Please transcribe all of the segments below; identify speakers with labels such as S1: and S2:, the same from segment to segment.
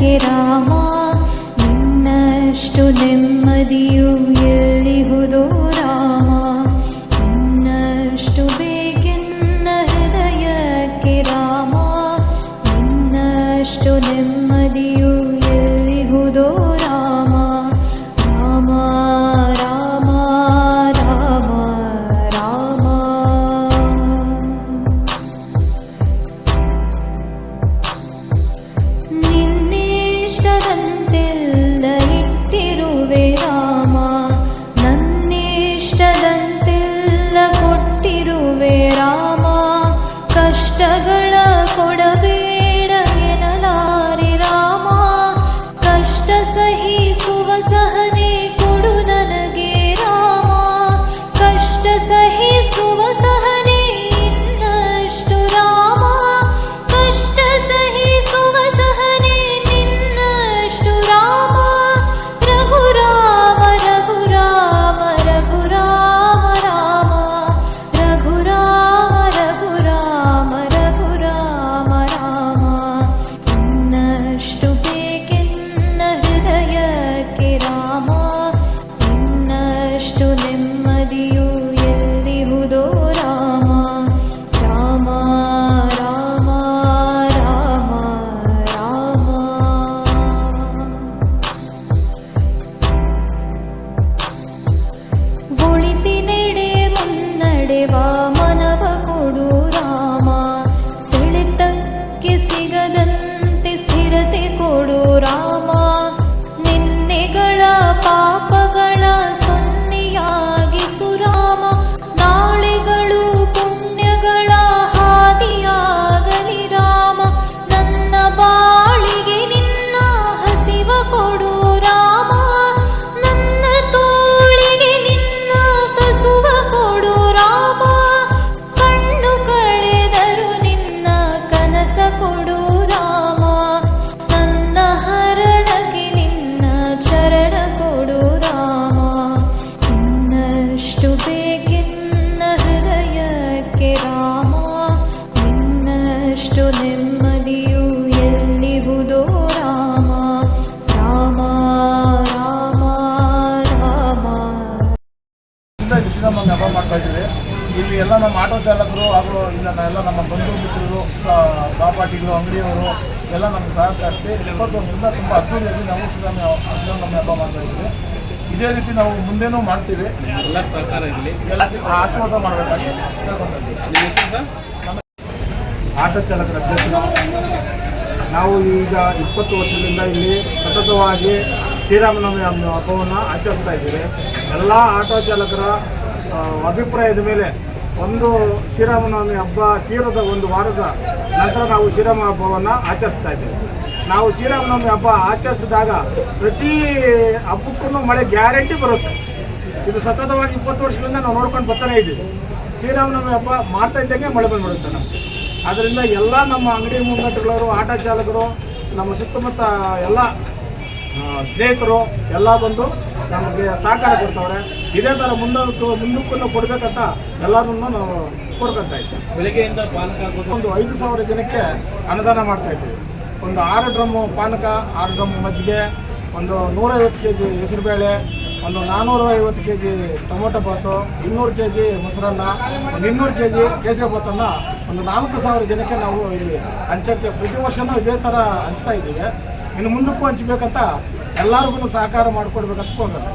S1: ಅದಕ್ಕೆ ರಾಮ ನಿನ್ನಷ್ಟು ನೆಮ್ಮದಿಯು ಎಲ್ಲಿಹುದೋ ನನ್ನಿಷ್ಟದಂತೆಲ್ಲ చులెమ్మదియూ
S2: ಇಂದ ವ್ಯಾಪಾರ ಮಾಡ್ತಾ ಇದ್ದೀವಿ. ಇಲ್ಲಿ ಎಲ್ಲ ನಮ್ಮ ಆಟೋ ಚಾಲಕರು ಹಾಗೂ ಇಲ್ಲ ಎಲ್ಲ ನಮ್ಮ ಬಂಧು ಮಿತ್ರರು ಸಹಪಾಠಿಗಳು ಅಂಗಡಿಯವರು ಎಲ್ಲ ನಮ್ಗೆ ಸಹಕರಿಸಿ ಇಪ್ಪತ್ತು ವರ್ಷದಿಂದ ತುಂಬ ಅದ್ದೂರಿಯಾಗಿ ನಾವು ಶ್ರೀರಾಮ ಶ್ರೀರಾಮನವಮಿ ಹಬ್ಬ ಮಾಡ್ತಾ ಇದ್ದೀವಿ. ಇದೇ ರೀತಿ ನಾವು ಮುಂದೇನೂ ಮಾಡ್ತೀವಿ.
S3: ಎಲ್ಲ ಸಹಕಾರ ಇರಲಿ.
S2: ಎಲ್ಲ ಆಶೀರ್ವಾದ ಮಾಡಬೇಕಾಗಿ
S4: ಆಟೋ ಚಾಲಕರ ಅಧ್ಯಕ್ಷ ನಾವು ಈಗ ಇಪ್ಪತ್ತು ವರ್ಷದಿಂದ ಇಲ್ಲಿ ಸತತವಾಗಿ ಶ್ರೀರಾಮನವಮಿ ಹಬ್ಬ- ಹಬ್ಬವನ್ನು ಆಚರಿಸ್ತಾ ಇದ್ದೀವಿ. ಎಲ್ಲ ಆಟೋ ಚಾಲಕರ ಅಭಿಪ್ರಾಯದ ಮೇಲೆ ಒಂದು ಶ್ರೀರಾಮನವಮಿ ಹಬ್ಬ ತೀರದ ಒಂದು ವಾರದ ನಂತರ ನಾವು ಶ್ರೀರಾಮ ಹಬ್ಬವನ್ನು ಆಚರಿಸ್ತಾ ಇದ್ದೇವೆ. ನಾವು ಶ್ರೀರಾಮನವಮಿ ಹಬ್ಬ ಆಚರಿಸಿದಾಗ ಪ್ರತಿ ಹಬ್ಬಕ್ಕೂ ಮಳೆ ಗ್ಯಾರಂಟಿ ಬರುತ್ತೆ. ಇದು ಸತತವಾಗಿ ಇಪ್ಪತ್ತು ವರ್ಷಗಳಿಂದ ನಾವು ನೋಡ್ಕೊಂಡು ಬರ್ತಾನೆ ಇದ್ದೀವಿ. ಶ್ರೀರಾಮನವಮಿ ಹಬ್ಬ ಮಾಡ್ತಾ ಇದ್ದಂಗೆ ಮಳೆ ಬಂದ್ಬಿಡುತ್ತೆ ನಮಗೆ. ಅದರಿಂದ ಎಲ್ಲ ನಮ್ಮ ಅಂಗಡಿ ಮುಂಗಟ್ಟುಗಳವರು ಆಟೋ ಚಾಲಕರು, ನಮ್ಮ ಸುತ್ತಮುತ್ತ ಎಲ್ಲ ಸ್ನೇಹಿತರು ಎಲ್ಲ ಬಂದು ನಮಗೆ ಸಹಕಾರ ಕೊಡ್ತವ್ರೆ. ಇದೇ ಥರ ಮುಂದಕ್ಕೆ ಮುಂದಕ್ಕೂ ಕೊಡಬೇಕಂತ ಎಲ್ಲರನ್ನು ನಾವು ಕೋರ್ಕೊತಾ ಇದ್ದೀವಿ.
S3: ಬೆಳಗ್ಗೆಯಿಂದ ಪಾನಕ
S4: ಒಂದು ಐದು ಸಾವಿರ ಜನಕ್ಕೆ ಅನುದಾನ ಮಾಡ್ತಾ ಇದ್ದೀವಿ. ಒಂದು ಆರು ಡ್ರಮ್ಮು ಪಾನಕ ಆರು ಡ್ರಮ್ಮು ಮಜ್ಜಿಗೆ ಒಂದು ನೂರೈವತ್ತು ಕೆ ಜಿ ಹೆಸರುಬೇಳೆ ಒಂದು ನಾನ್ನೂರ ಐವತ್ತು ಕೆ ಜಿ ಟೊಮೊಟೊ ಬಾತು ಇನ್ನೂರು ಕೆ ಜಿ ಮೊಸರನ್ನ ಒಂದು ಇನ್ನೂರು ಕೆ ಜಿ ಕೇಸರಿ ಬಾತನ್ನು ಒಂದು ನಾಲ್ಕು ಸಾವಿರ ಜನಕ್ಕೆ ನಾವು ಇಲ್ಲಿ ಹಂಚೋಕ್ಕೆ ಪ್ರತಿ ವರ್ಷನೂ ಇದೇ ಥರ ಹಂಚ್ತಾ ಇದ್ದೀವಿ. ಇನ್ನು ಮುಂದಕ್ಕೂ ಹಂಚ್ಬೇಕಂತ ಎಲ್ಲರಿಗೂ ಸಹಕಾರ ಮಾಡಿಕೊಡ್ಬೇಕಂತ
S3: ಕೋರ್ಬೇಕು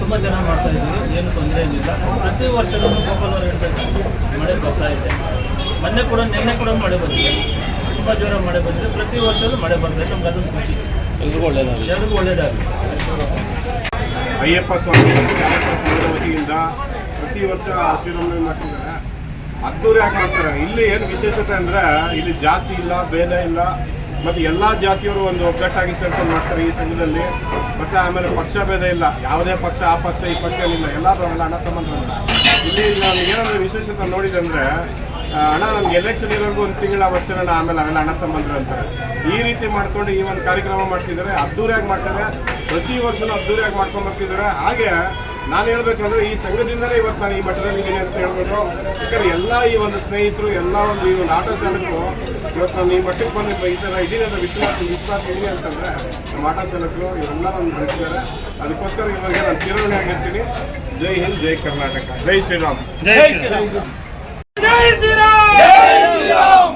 S3: ತುಂಬ ಚೆನ್ನಾಗಿ ಮಾಡ್ತಾ ಇದ್ದೀವಿ ಏನು ತೊಂದರೆ ಏನಿಲ್ಲ. ಪ್ರತಿ ವರ್ಷನೂ ಗೋಪಾಲವ್ರು ಹೇಳ್ತಾರೆ ಮಳೆ ಬರ್ತಾ ಇದೆ. ಮೊನ್ನೆ ಕೂಡ ನಿನ್ನೆ ಕೂಡ ಮಳೆ ಬಂದಿದೆ. ತುಂಬ ಜೋರ ಮಳೆ ಬಂದಿದೆ. ಪ್ರತಿ ವರ್ಷವೂ ಮಳೆ ಬರ್ತದೆ ನಮ್ಗೆ ಅದೊಂದು ಖುಷಿ. ಎಲ್ರಿಗೂ ಒಳ್ಳೇದಾಗಲಿ. ಎಲ್ರಿಗೂ ಒಳ್ಳೇದಾಗಲಿ.
S5: ಅಯ್ಯಪ್ಪ ಸ್ವಾಮಿ ವತಿಯಿಂದ ಪ್ರತಿ ವರ್ಷ ಆಶೀರ್ವಾದ ಮಾಡ್ತಿದ್ದಾರೆ ಅದ್ದೂರಿಯಾಗಿ ಮಾಡ್ತಾರೆ ಇಲ್ಲಿ ಏನು ವಿಶೇಷತೆ ಅಂದರೆ ಇಲ್ಲಿ ಜಾತಿ ಇಲ್ಲ, ಭೇದ ಇಲ್ಲ, ಮತ್ತು ಎಲ್ಲ ಜಾತಿಯವರು ಒಂದು ಒಗ್ಗಟ್ಟಾಗಿ ಸೇರ್ಕೊಂಡು ಮಾಡ್ತಾರೆ ಈ ಸಂಘದಲ್ಲಿ. ಮತ್ತು ಆಮೇಲೆ ಪಕ್ಷ ಭೇದ ಇಲ್ಲ. ಯಾವುದೇ ಪಕ್ಷ, ಆ ಪಕ್ಷ, ಈ ಪಕ್ಷ ಇಲ್ಲ ಎಲ್ಲರೂ ಎಲ್ಲ ಅಣ್ಣ ತಮ್ಮಂದ್ರಲ್ಲ. ಇಲ್ಲಿ ನಾನು ಏನಾದರೂ ವಿಶೇಷತೆ ನೋಡಿದೆ ಅಣ್ಣ, ನಮ್ಗೆ ಎಲೆಕ್ಷನ್ ಇರೋರ್ಗು ಒಂದು ತಿಂಗಳ ಅವಸ್ಥೆ ಅಣ್ಣ ಆಮೇಲೆ ಅವೆಲ್ಲ ಅಣ್ಣ ತಮ್ಮಂದ್ರು ಅಂತಾರೆ. ಈ ರೀತಿ ಮಾಡ್ಕೊಂಡು ಈ ಒಂದು ಕಾರ್ಯಕ್ರಮ ಮಾಡ್ತಿದ್ದಾರೆ. ಅದ್ದೂರಿಯಾಗಿ ಮಾಡ್ತಾರೆ. ಪ್ರತಿ ವರ್ಷನೂ ಅದ್ದೂರಿಯಾಗಿ ಮಾಡ್ಕೊಂಡು ಬರ್ತಿದ್ದಾರೆ. ಹಾಗೆ ನಾನು ಹೇಳ್ಬೇಕಂದ್ರೆ ಈ ಸಂಘದಿಂದಲೇ ಇವತ್ತು ನಾನು ಈ ಮಟ್ಟದಲ್ಲಿ ಇದ್ದೀನಿ ಅಂತ ಹೇಳ್ಬೋದು ಯಾಕಂದ್ರೆ ಎಲ್ಲ ಈ ಒಂದು ಸ್ನೇಹಿತರು ಎಲ್ಲ ಒಂದು ಈ ಒಂದು ಆಟೋ ಚಾಲಕರು ಇವತ್ತು ನಾನು ಈ ಮಟ್ಟಕ್ಕೆ ಬಂದು ಈ ಥರ ಇದ್ದೀನಿ ಅಂತ ವಿಶ್ವಾಸ ವಿಶ್ವಾಸ ಇದೀನಿ ಅಂತಂದ್ರೆ ನಮ್ಮ ಆಟೋ ಚಾಲಕರು ಇವರೆಲ್ಲ ನಾನು ಬೆಳೆಸಿದ್ದಾರೆ ಅದಕ್ಕೋಸ್ಕರ ಇವರಿಗೆ ನಾನು ಚಿರವಣೆ ಆಗಿರ್ತೀನಿ. ಜೈ ಹಿಂದ್ ಜೈ ಕರ್ನಾಟಕ. ಜೈ ಶ್ರೀರಾಮ್.
S3: ಜೈ ಶ್ರೀರಾಮ್.
S2: ಜೈ ಶ್ರೀರಾಮ್.